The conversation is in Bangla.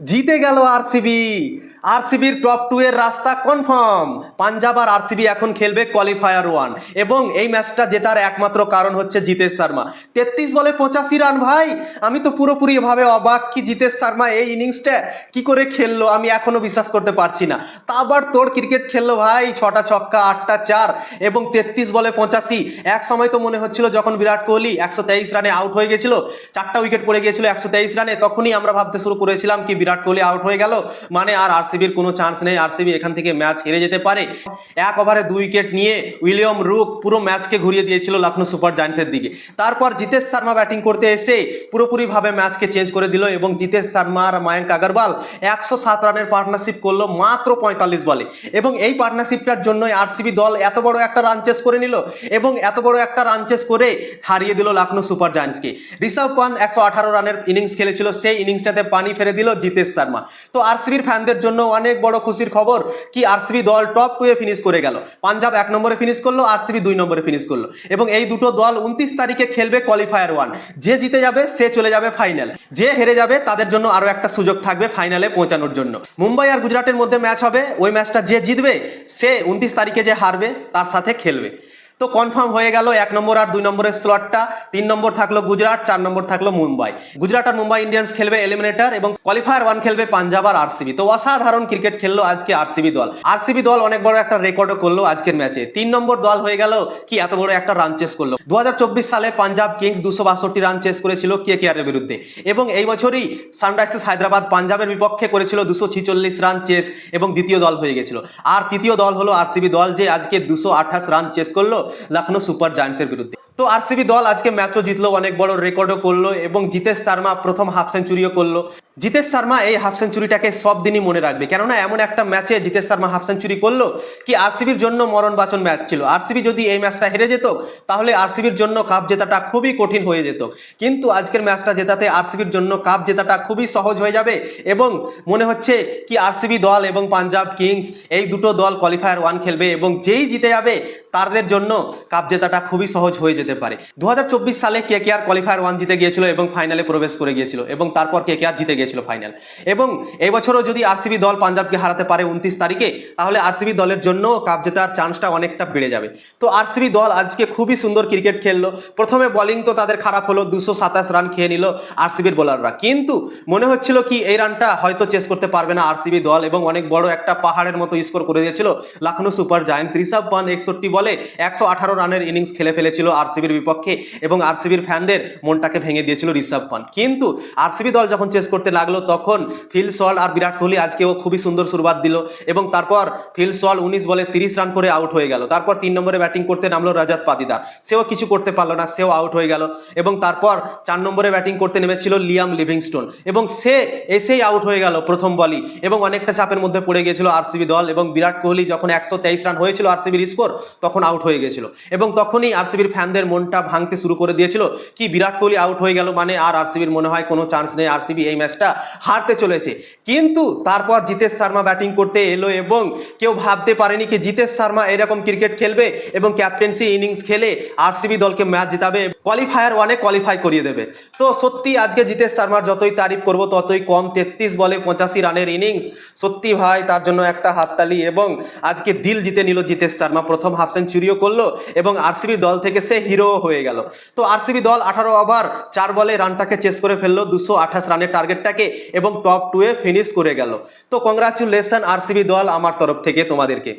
জিতে গেল আরসিবি আরসিবির টপ টু এর রাস্তা কনফার্ম পাঞ্জাব আর আরসিবি এখন খেলবে কোয়ালিফায়ার ওয়ান এবং এই ম্যাচটা জেতার একমাত্র কারণ হচ্ছে জিতেশ শর্মা। তেত্রিশ বলে পঁচাশি রান ভাই। আমি তো পুরোপুরি ভাবে অবাক কি জিতেশ শর্মা এই ইনিংসটা কি করে খেললো, আমি এখনও বিশ্বাস করতে পারছি না। তা আবার তোর ক্রিকেট খেললো ভাই, ছটা ছক্কা, আটটা চার এবং তেত্রিশ বলে পঁচাশি। এক সময় তো মনে হচ্ছিল যখন বিরাট কোহলি একশো তেইশ রানে আউট হয়ে গেছিল, চারটা উইকেট পড়ে গিয়েছিল একশো তেইশ রানে, তখনই আমরা ভাবতে শুরু করেছিলাম কি বিরাট কোহলি আউট হয়ে গেল। মানে আর আরসিবির কোনো চান্স নেই, আরসিবি এখান থেকে ম্যাচ হেরে যেতে পারে। এক ওভারে দুই উইকেট নিয়ে উইলিয়াম রুক পুরো ম্যাচকে ঘুরিয়ে দিয়েছিল লখনৌ সুপার জায়ান্টসের দিকে। তারপর জিতেশ শর্মা ব্যাটিং করতে এসে পুরোপুরিভাবে ম্যাচকে চেঞ্জ করে দিল এবং জিতেশ শর্মা আর মায়াঙ্ক আগরওয়াল একশো সাত রানের পার্টনারশিপ করল মাত্র পঁয়তাল্লিশ বলে। এবং এই পার্টনারশিপটার জন্যই আরসিবি দল এত বড় একটা রান চেস করে নিল এবং এত বড় একটা রান চেস করে হারিয়ে দিল লখনৌ সুপার জায়ান্টসকে ঋষভ পান্ত একশো আঠারো রানের ইনিংস খেলেছিল, সেই ইনিংসটাতে পানি ফেলে দিল জিতেশ শর্মা। তো আরসিবির ফ্যানদের জন্য অনেক বড় খুশির খবর কি আরসিবি দল টপ টুয়ে ফিনিশ করে গেল। পাঞ্জাব এক নম্বরে ফিনিশ করল, আরসিবি দুই নম্বরে ফিনিশ করল। এবং এই দুটো দল উনত্রিশ তারিখে খেলবে কোয়ালিফায়ার ওয়ান যে জিতে যাবে, সে চলে যাবে ফাইনাল যে হেরে যাবে, তাদের জন্য আরও একটা সুযোগ থাকবে ফাইনালে পৌঁছানোর জন্য। মুম্বাই আর গুজরাটের মধ্যে ম্যাচ হবে। ওই ম্যাচটা যে জিতবে, সে উনত্রিশ তারিখে যে হারবে, তার সাথে খেলবে। তো কনফার্ম হয়ে গেল, এক নম্বর আর দুই নম্বরের স্লটটা তিন নম্বর থাকল গুজরাট, চার নম্বর থাকল মুম্বাই। গুজরাট আর মুম্বাই ইন্ডিয়ান্স খেলবে এলিমিনেটর এবং কোয়ালিফায়ার ওয়ান খেলবে পাঞ্জাব আর আরসিবি তো অসাধারণ ক্রিকেট খেললো আজকে আরসিবি দল। আরসিবি দল অনেক বড় একটা রেকর্ডও করল আজকের ম্যাচে তিন নম্বর দল হয়ে গেল কি এত বড় একটা রান চেস করল। দু হাজার চব্বিশ সালে পাঞ্জাব কিংস দুশো বাষট্টি রান চেস করেছিল কে কে আরের বিরুদ্ধে এবং এই বছরই সানরাইজার্স হায়দ্রাবাদ পাঞ্জাবের বিপক্ষে করেছিল দুশো ছিচল্লিশ রান চেস এবং দ্বিতীয় দল হয়ে গেছিল। আর তৃতীয় দল হলো আরসিবি দল যে আজকে দুশো আঠাশ রান চেস করল। লখনৌ সুপার জায়ান্টসের বিরুদ্ধে। তো আরসিবি দল আজকে ম্যাচও জিতলো, অনেক বড় রেকর্ডও করল এবং জিতেশ শর্মা প্রথম হাফ সেঞ্চুরিও করল। জিতেশ শর্মা এই হাফ সেঞ্চুরিটাকে সব দিনই মনে রাখবে। কেননা এমন একটা ম্যাচে জিতেশ শর্মা হাফ সেঞ্চুরি করল কি আরসিবির জন্য মরণ বাচন ম্যাচ ছিল। আরসিবি যদি এই ম্যাচটা হেরে যেত, তাহলে আরসিবির জন্য কাপ জেতাটা খুবই কঠিন হয়ে যেত। কিন্তু আজকের ম্যাচটা জেতাতে আরসিবির জন্য কাপ জেতাটা খুবই সহজ হয়ে যাবে এবং মনে হচ্ছে কি আরসিবি দল এবং পাঞ্জাব কিংস এই দুটো দল কোয়ালিফায়ার ওয়ান খেলবে এবং যেই জিতে যাবে তাদের জন্য কাপ জেতাটা খুবই সহজ হয়ে যেতে পারে। দু হাজার চব্বিশ সালে কে কে আর কোয়ালিফায়ার ওয়ান জিতে গিয়েছিল এবং ফাইনালে প্রবেশ করে গিয়েছিল এবং তারপর কে কে আর জিতে গিয়েছিল ফাইনাল এবং এবছরও যদি আরসিবি দল পাঞ্জাবকে হারাতে পারে উনত্রিশ তারিখে, তাহলে আরসিবি দলের জন্য কাপ জেতার চান্সটা অনেকটা বেড়ে যাবে। তো আরসিবি দল আজকে খুবই সুন্দর ক্রিকেট খেললো। প্রথমে বোলিং তো তাদের খারাপ হলো, দুশো সাতাশ রান খেয়ে নিল আরসিবির বোলাররা কিন্তু মনে হচ্ছিল কি এই রানটা হয়তো চেস করতে পারবে না আরসিবি দল এবং অনেক বড় একটা পাহাড়ের মতো স্কোর করে দিয়েছিল লখনৌ সুপার জায়ান্টস। ঋষভ পান্ত একষট্টি বলে একশো আঠারো রানের ইনিংস খেলে ফেলেছিল আরসিবির বিপক্ষে এবং আরসিবির ফ্যানদের মনটাকে ভেঙে দিয়েছিল ঋষভ পান্ত কিন্তু আরসিবি দল যখন চেস করতে লাগল, তখন ফিল সল আর বিরাট কোহলি আজকেও খুবই সুন্দর শুরুবাত দিল এবং তারপর ফিল সল উনিশ বলে তিরিশ রান করে আউট হয়ে গেল। তারপর তিন নম্বরে ব্যাটিং করতে নামলো রাজাত পাতিদার সেও কিছু করতে পারল না, সেও আউট হয়ে গেল এবং তারপর চার নম্বরে ব্যাটিং করতে নেমেছিল লিয়াম লিভিংস্টোন এবং সে এসেই আউট হয়ে গেল প্রথম বলই এবং অনেকটা চাপের মধ্যে পড়ে গিয়েছিল আরসিবি দল এবং বিরাট কোহলি যখন একশো তেইশ রান হয়েছিল আরসিবির স্কোর তখন আউট হয়ে গেছিল। এবং তখনই আরসিবির ফ্যানদের মনটা ভাঙতে শুরু করে দিয়েছিল। কি বিরাট কোহলি আউট হয়ে গেল মানে আর আরসিবির মনে হয় কোনো চান্স নেই আরসিবি এই ম্যাচটা হারতে চলেছে। কিন্তু তারপর জিতেশ শর্মা ব্যাটিং করতে এলো এবং কেউ ভাবতে পারেনি কি জিতেশ শর্মা এরকম ক্রিকেট খেলবে এবং ক্যাপ্টেন্সি ইনিংস খেলে আরসিবি দলকে ম্যাচ জিতাবে কোয়ালিফায়ার ওয়ানে কোয়ালিফাই করিয়ে দেবে। তো সত্যি আজকে জিতেশ শর্মার যতই তারিফ করব, ততই কম তেত্রিশ বলে পঁচাশি রানের ইনিংস সত্যি ভাই, তার জন্য একটা হাততালি এবং আজকে দিল জিতে নিল জিতেশ শর্মা। প্রথম হাফ সেঞ্চুরিও করল এবং আরসিবি দল থেকে সে হিরো হয়ে গেল। তো আরসিবি দল আঠারো ওভার চার বলে রানটাকে চেস করে ফেলল, দুশো আঠাশ রানের টার্গেটটাকে এবং টপ টুয়ে ফিনিশ করে গেল। তো কংগ্রাচুলেশন আরসিবি দল আমার তরফ থেকে তোমাদেরকে।